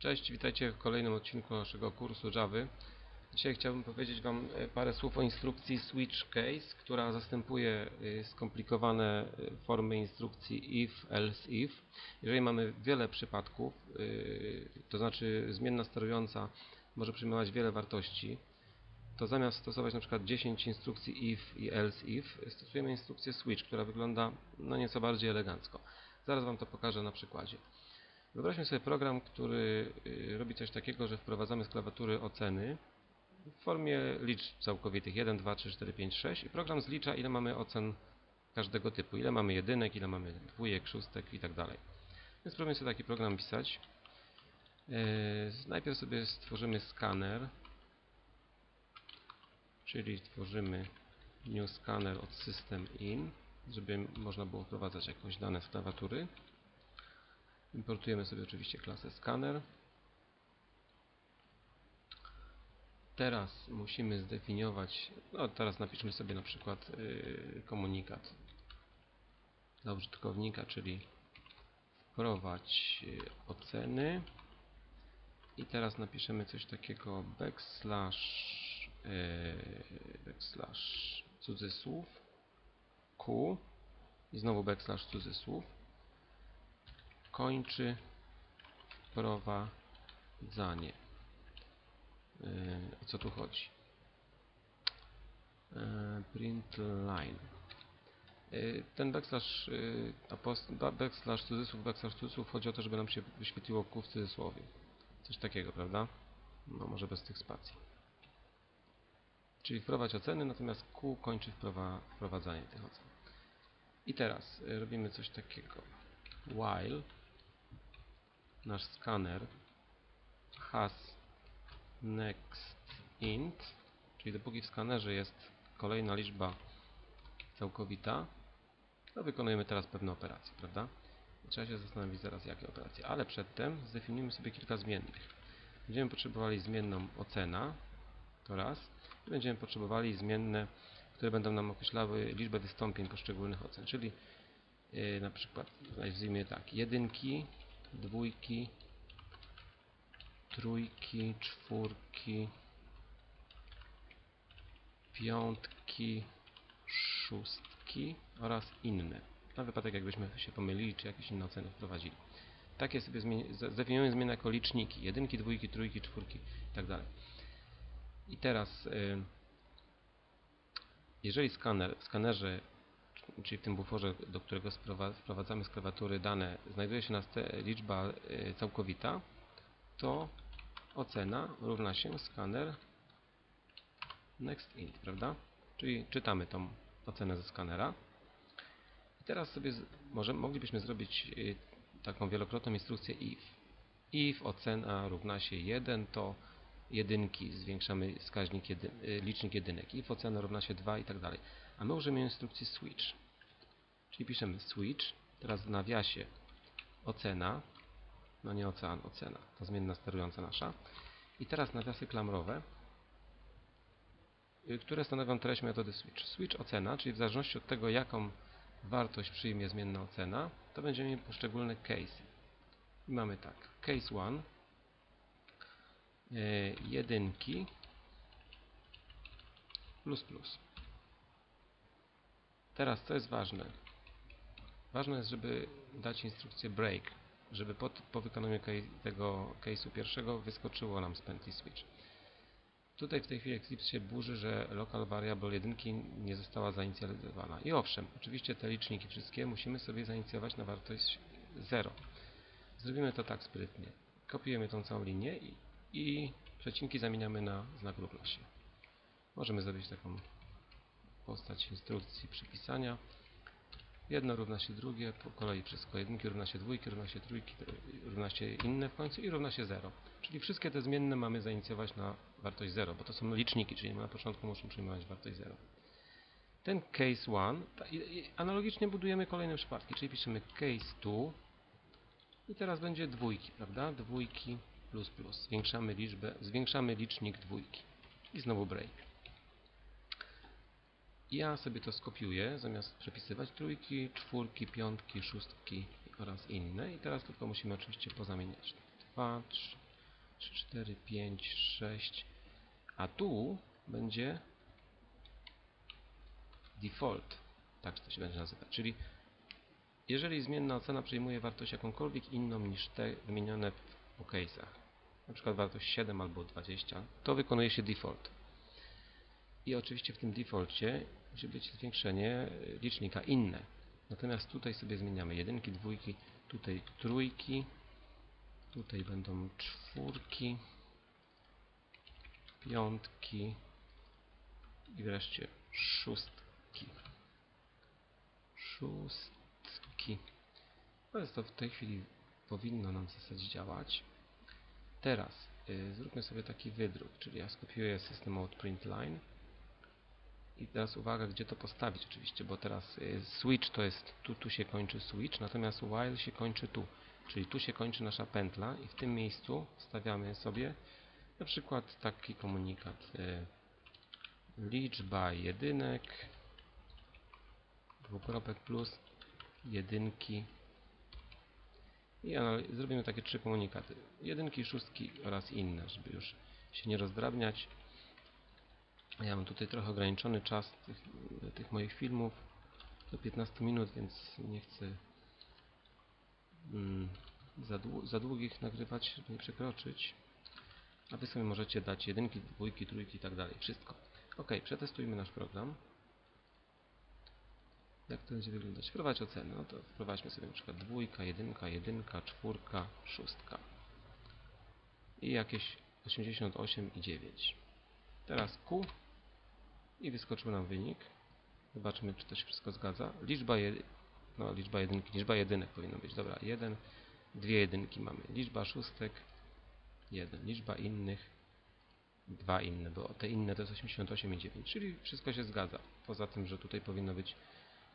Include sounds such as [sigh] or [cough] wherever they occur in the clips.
Cześć, witajcie w kolejnym odcinku naszego kursu Java. Dzisiaj chciałbym powiedzieć Wam e, parę słów o instrukcji switch case, która zastępuje e, skomplikowane e, formy instrukcji if, else, if. Jeżeli mamy wiele przypadków, to znaczy zmienna sterująca może przyjmować wiele wartości, to zamiast stosować na przykład 10 instrukcji if i else if, stosujemy instrukcję switch, która wygląda no nieco bardziej elegancko. Zaraz Wam to pokażę na przykładzie. Wyobraźmy sobie program, który y, robi coś takiego, że wprowadzamy z oceny w formie liczb całkowitych 1, 2, 3, 4, 5, 6 i program zlicza ile mamy ocen każdego typu, ile mamy jedynek, ile mamy dwójek, szóstek i tak dalej. Więc spróbujmy sobie taki program pisać. Yy, najpierw sobie stworzymy skaner, czyli tworzymy new scanner od system in, żeby można było wprowadzać jakieś dane z. Importujemy sobie oczywiście klasę scanner. Teraz musimy zdefiniować, no teraz napiszmy sobie na przykład yy, komunikat dla użytkownika, czyli wprowadź yy, oceny. I teraz napiszemy coś takiego backslash, yy, backslash cudzysłów q. I znowu backslash cudzysłów kończy wprowadzanie. Yy, o co tu chodzi? Yy, print line. Yy, ten backslash, backslash cudzysłów, backslash cudzysłów chodzi o to, żeby nam się wyświetliło Q w cudzysłowie. Coś takiego, prawda? No może bez tych spacji. Czyli wprowadź oceny, natomiast Q kończy wprowa wprowadzanie tych ocen. I teraz robimy coś takiego. While nasz skaner. Has next int, czyli dopóki w skanerze jest kolejna liczba całkowita, to wykonujemy teraz pewne operacje, prawda? Trzeba się zastanowić zaraz jakie operacje, ale przedtem zdefiniujmy sobie kilka zmiennych. Będziemy potrzebowali zmienną ocena, to raz, będziemy potrzebowali zmienne, które będą nam określały liczbę wystąpień poszczególnych ocen, czyli yy, na przykład nazwijmy tak, jedynki, dwójki, trójki, czwórki, piątki, szóstki oraz inne. Na wypadek jakbyśmy się pomylili, czy jakieś inne oceny wprowadzili. Takie sobie zdefiniujemy zmiany jako liczniki. Jedynki, dwójki, trójki, czwórki itd. I teraz, y, jeżeli skaner, w skanerze, czyli w tym buforze, do którego wprowadzamy z klawiatury dane, znajduje się nas liczba y, całkowita, to ocena równa się scanner next int, prawda? Czyli czytamy tą ocenę ze skanera. I teraz sobie może moglibyśmy zrobić y, taką wielokrotną instrukcję if. If ocena równa się 1, to jedynki zwiększamy wskaźnik jedy, y, licznik jedynek. If ocena równa się 2 i tak dalej. A my użyjemy instrukcji switch. Czyli piszemy switch, teraz w nawiasie ocena, no nie ocean, ocena, ta zmienna sterująca nasza. I teraz nawiasy klamrowe, y, które stanowią treść metody switch. Switch ocena, czyli w zależności od tego, jaką wartość przyjmie zmienna ocena, to będziemy mieli poszczególne case. I mamy tak, case 1, y, jedynki, plus plus. Teraz co jest ważne? Ważne jest, żeby dać instrukcję break, żeby po, po wykonaniu tego case'u pierwszego wyskoczyło nam z pętli switch. Tutaj w tej chwili Eclipse się burzy, że local variable jedynki nie została zainicjalizowana. I owszem, oczywiście te liczniki wszystkie musimy sobie zainicjować na wartość 0. Zrobimy to tak sprytnie. Kopiujemy tą całą linię i, i przecinki zamieniamy na znak równości. Możemy zrobić taką postać instrukcji przypisania. Jedno równa się drugie, po kolei wszystko. Jedynki równa się dwójki, równa się trójki, równa się inne w końcu i równa się 0. Czyli wszystkie te zmienne mamy zainicjować na wartość 0, bo to są liczniki, czyli na początku muszą przyjmować wartość 0. Ten case 1, ta- i- i analogicznie budujemy kolejne przypadki, czyli piszemy case 2 i teraz będzie dwójki, prawda? Dwójki plus plus. Zwiększamy liczbę, zwiększamy licznik dwójki. I znowu break. Ja sobie to skopiuję, zamiast przepisywać trójki, czwórki, piątki, szóstki oraz inne. I teraz tylko musimy oczywiście pozamieniać. 2, 3, 4, 5, 6, a tu będzie default, tak to się będzie nazywać, czyli jeżeli zmienna ocena przyjmuje wartość jakąkolwiek inną niż te wymienione w case'ach, na przykład wartość 7 albo 20, to wykonuje się default. I oczywiście w tym defaulcie musi być zwiększenie licznika inne. Natomiast tutaj sobie zmieniamy jedynki, dwójki, tutaj trójki, tutaj będą czwórki, piątki i wreszcie szóstki. Szóstki. No jest to w tej chwili powinno nam w zasadzie działać. Teraz y, zróbmy sobie taki wydruk, czyli ja skopiuję system out print line i teraz uwaga, gdzie to postawić oczywiście, bo teraz y, switch to jest tu, tu się kończy switch, natomiast while się kończy tu, czyli tu się kończy nasza pętla i w tym miejscu stawiamy sobie na przykład taki komunikat y, liczba jedynek dwukropek plus jedynki. I zrobimy takie trzy komunikaty. Jedynki, szóstki oraz inne, żeby już się nie rozdrabniać ja mam tutaj trochę ograniczony czas tych, tych moich filmów do 15 minut, więc nie chcę mm, za, dłu za długich nagrywać, żeby nie przekroczyć. A Wy sobie możecie dać jedynki, dwójki, trójki i tak dalej. Wszystko. Ok, przetestujmy nasz program. Jak to będzie wyglądać? Wprowadź oceny. No to wprowadźmy sobie na przykład dwójka, jedynka, jedynka, czwórka, szóstka. I jakieś 88 i 9. Teraz Q i wyskoczył nam wynik. Zobaczmy, czy to się wszystko zgadza. Liczba, je, no, liczba jedynki, liczba jedynek powinno być. Dobra, jeden, dwie jedynki mamy. Liczba szóstek, jeden. Liczba innych, dwa inne, bo te inne to jest 88 i 9, czyli wszystko się zgadza. Poza tym, że tutaj powinno być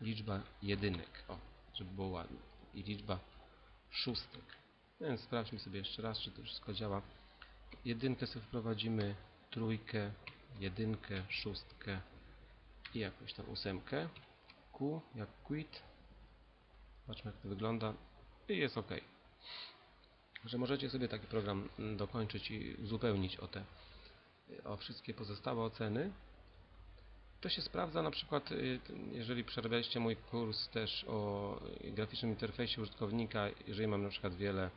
liczba jedynek, o, żeby było ładnie. I liczba szóstek. Więc sprawdźmy sobie jeszcze raz, czy to wszystko działa. Jedynkę sobie wprowadzimy, trójkę, jedynkę, szóstkę i jakąś tam ósemkę. Q jak quit. Zobaczmy jak to wygląda. I jest OK. Że możecie sobie taki program dokończyć i uzupełnić o te o wszystkie pozostałe oceny. To się sprawdza na przykład, y, jeżeli przerabialiście mój kurs też o graficznym interfejsie użytkownika, jeżeli mam na przykład wiele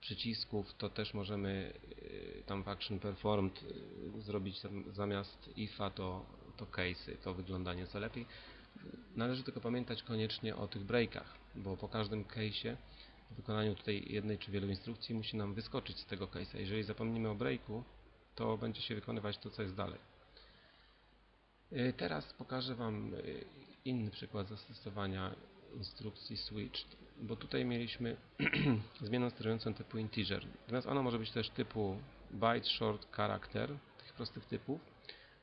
przycisków, to też możemy y, tam w Action Performed y, zrobić zamiast ifa to, to case'y, to wygląda nieco lepiej. Należy tylko pamiętać koniecznie o tych breakach, bo po każdym case'ie w wykonaniu tutaj jednej czy wielu instrukcji musi nam wyskoczyć z tego case'a. Jeżeli zapomnimy o breaku, to będzie się wykonywać to, co jest dalej. Y, Teraz pokażę Wam inny przykład zastosowania instrukcji switch, bo tutaj mieliśmy [clears throat] zmianę sterującą typu integer. Natomiast ona może być też typu byte, short, character, tych prostych typów,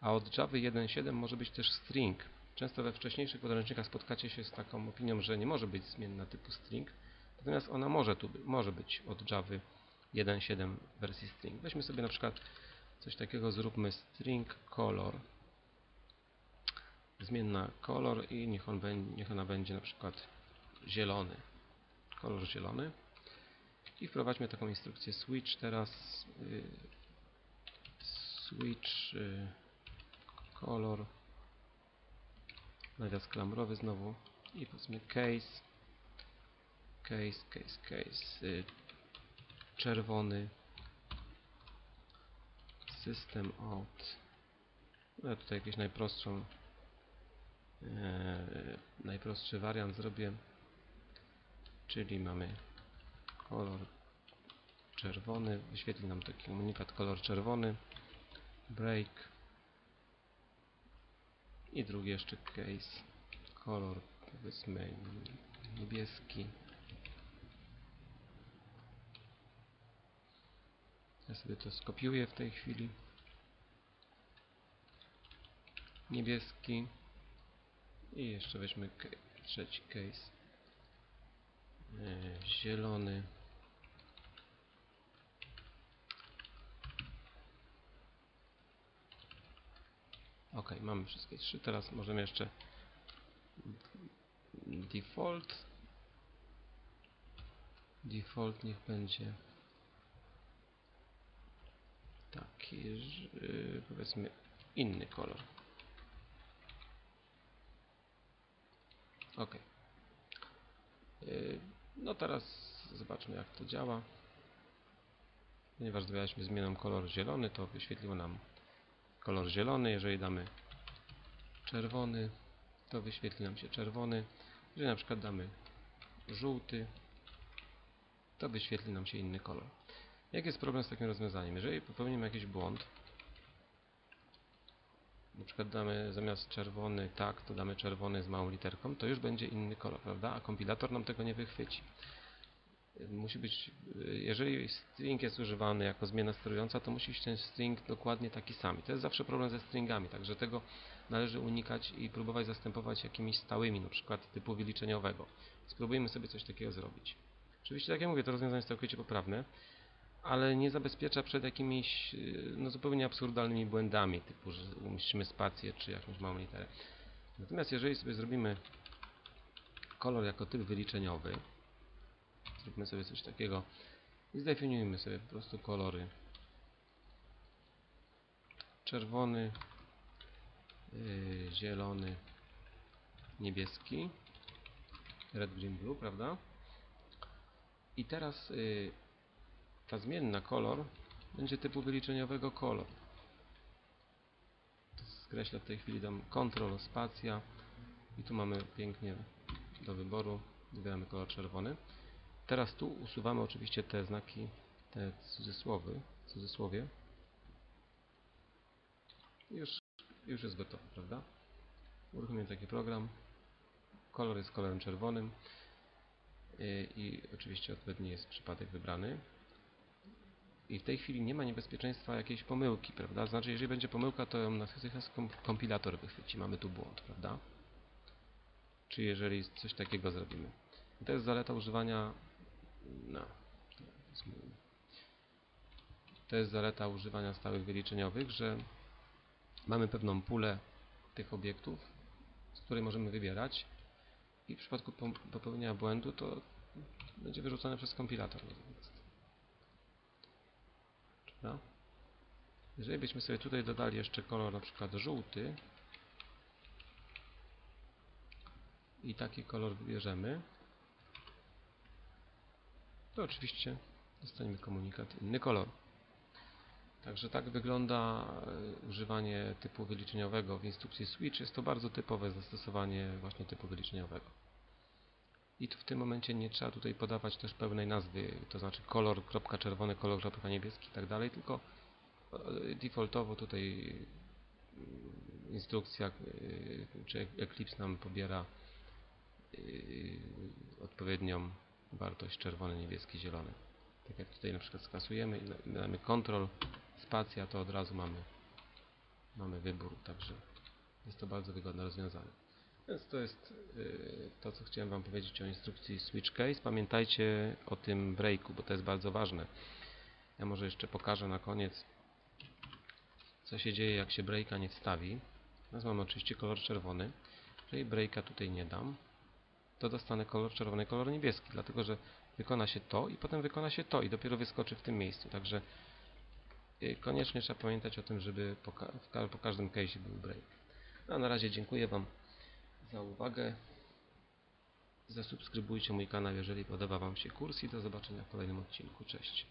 a od Java 1.7 może być też string. Często we wcześniejszych podręcznikach spotkacie się z taką opinią, że nie może być zmienna typu string, natomiast ona może tu może być od Java 1.7 wersji string. Weźmy sobie na przykład coś takiego, zróbmy string color zmienna kolor i niech, on niech ona będzie na przykład zielony. Kolor zielony. I wprowadźmy taką instrukcję switch teraz. Y, switch y, color. Nawias klamrowy znowu. I powiedzmy case. Case, case, case. Y, czerwony. System out. No tutaj jakieś najprostszą najprostszy wariant zrobię czyli mamy kolor czerwony wyświetli nam taki komunikat kolor czerwony break i drugi jeszcze case kolor powiedzmy niebieski. Ja sobie to skopiuję w tej chwili. Niebieski. I jeszcze weźmy trzeci case. E, zielony. Ok, mamy wszystkie trzy. Teraz możemy jeszcze default. Default niech będzie taki, y, powiedzmy, inny kolor. Ok. No teraz zobaczmy jak to działa. Ponieważ zrobiliśmy zmianą kolor zielony, to wyświetliło nam kolor zielony. Jeżeli damy czerwony, to wyświetli nam się czerwony. Jeżeli na przykład damy żółty, to wyświetli nam się inny kolor. Jak jest problem z takim rozwiązaniem? Jeżeli popełnimy jakiś błąd, na przykład damy zamiast czerwony tak, to damy czerwony z małą literką, to już będzie inny kolor, prawda? A kompilator nam tego nie wychwyci. Musi być, jeżeli string jest używany jako zmiana sterująca, to musi być ten string dokładnie taki sam. To jest zawsze problem ze stringami, także tego należy unikać i próbować zastępować jakimiś stałymi, na przykład typu wyliczeniowego. Spróbujmy sobie coś takiego zrobić. Oczywiście, tak jak mówię, to rozwiązanie jest całkowicie poprawne, ale nie zabezpiecza przed jakimiś yy, no, zupełnie absurdalnymi błędami, typu, że umieścimy spację czy jakąś małą literę. Natomiast jeżeli sobie zrobimy kolor jako typ wyliczeniowy, zróbmy sobie coś takiego i zdefiniujmy sobie po prostu kolory czerwony, yy, zielony, niebieski, red, green, blue, prawda? I teraz yy, ta zmienna kolor będzie typu wyliczeniowego kolor. Skreślę w tej chwili dam Ctrl, spacja i tu mamy pięknie do wyboru wybieramy kolor czerwony. Teraz tu usuwamy oczywiście te znaki, te cudzysłowy, cudzysłowie. Już, już jest gotowy, prawda? Uruchomię taki program. Kolor jest kolorem czerwonym i, i oczywiście odpowiedni jest przypadek wybrany. I w tej chwili nie ma niebezpieczeństwa jakiejś pomyłki, prawda? Znaczy, jeżeli będzie pomyłka, to ją natychmiast kom- kompilator wychwyci. Mamy tu błąd, prawda? Czy jeżeli coś takiego zrobimy. I to jest zaleta używania no, to jest zaleta używania stałych wyliczeniowych, że mamy pewną pulę tych obiektów, z której możemy wybierać i w przypadku popełnienia błędu to będzie wyrzucone przez kompilator natychmiast. Prawda? Jeżeli byśmy sobie tutaj dodali jeszcze kolor na przykład żółty i taki kolor wybierzemy, to oczywiście dostaniemy komunikat inny kolor. Także tak wygląda e, używanie typu wyliczeniowego w instrukcji switch. Jest to bardzo typowe zastosowanie właśnie typu wyliczeniowego. I w tym momencie nie trzeba tutaj podawać też pełnej nazwy, to znaczy kolor, kropka czerwony, kolor, kropka niebieski i tak dalej, tylko e, defaultowo tutaj mm, instrukcja y, czy Eclipse nam pobiera y, odpowiednią wartość czerwony, niebieski, zielony. Tak jak tutaj na przykład skasujemy i damy Ctrl, spacja, to od razu mamy, mamy wybór, także jest to bardzo wygodne rozwiązanie. Więc to jest y, to, co chciałem Wam powiedzieć o instrukcji Switch Case. Pamiętajcie o tym breaku, bo to jest bardzo ważne. Ja może jeszcze pokażę na koniec, co się dzieje, jak się breaka nie wstawi. Teraz mamy oczywiście kolor czerwony. Jeżeli breaka tutaj nie dam, to dostanę kolor czerwony, kolor niebieski, dlatego że wykona się to i potem wykona się to i dopiero wyskoczy w tym miejscu. Także y, koniecznie trzeba pamiętać o tym, żeby po każdym case był break. No, a na razie dziękuję Wam za uwagę. Zasubskrybujcie mój kanał, jeżeli podoba Wam się kurs i do zobaczenia w kolejnym odcinku. Cześć.